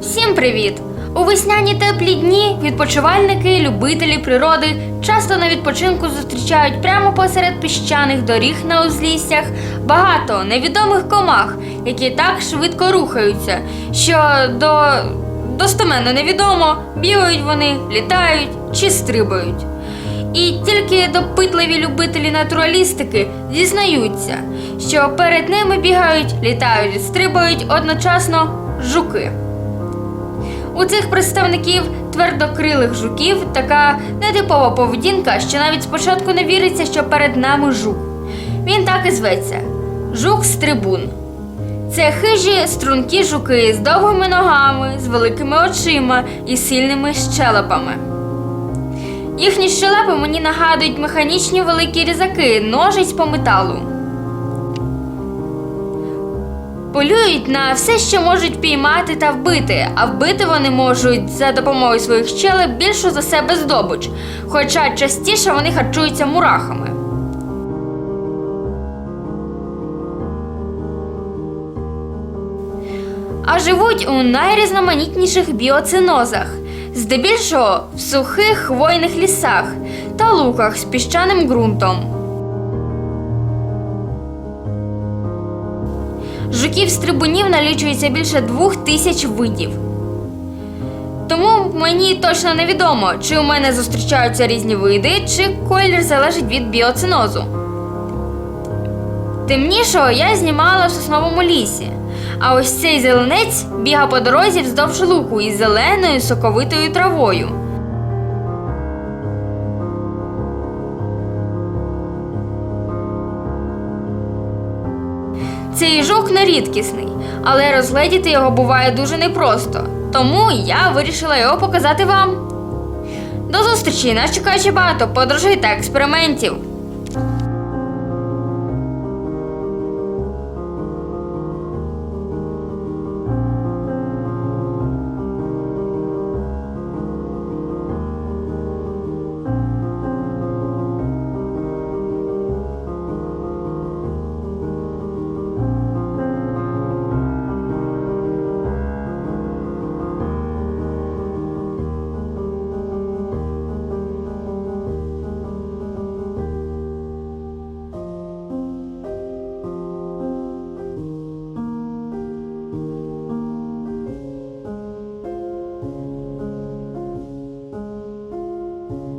Всім привіт! У весняні теплі дні відпочивальники, любителі природи часто на відпочинку зустрічають прямо посеред піщаних доріг на узліссях багато невідомих комах, які так швидко рухаються, що до достеменно невідомо, бігають вони, літають чи стрибають. І тільки допитливі любителі натуралістики дізнаються, що перед ними бігають, літають стрибають одночасно жуки. У цих представників твердокрилих жуків така нетипова поведінка, що навіть спочатку не віриться, що перед нами жук. Він так і зветься жук-стрибун. Це хижі стрункі жуки з довгими ногами, з великими очима і сильними щелепами. Їхні щелепи мені нагадують механічні великі різаки, ножиць по металу. Полюють на все, що можуть піймати та вбити, а вбити вони можуть за допомогою своїх щелеп більшу за себе здобич, хоча частіше вони харчуються мурахами. А живуть у найрізноманітніших біоцинозах, здебільшого в сухих хвойних лісах та луках з піщаним ґрунтом. Жуків-стрибунів налічується більше двох тисяч видів. Тому мені точно невідомо, чи у мене зустрічаються різні види, чи колір залежить від біоцинозу. Темнішого я знімала в сосновому лісі. А ось цей зеленець бігав по дорозі вздовж луку із зеленою соковитою травою. Цей жук не рідкісний, але розгледіти його буває дуже непросто. Тому я вирішила його показати вам. До зустрічі! Нас чекає ще багато подорожей та експериментів.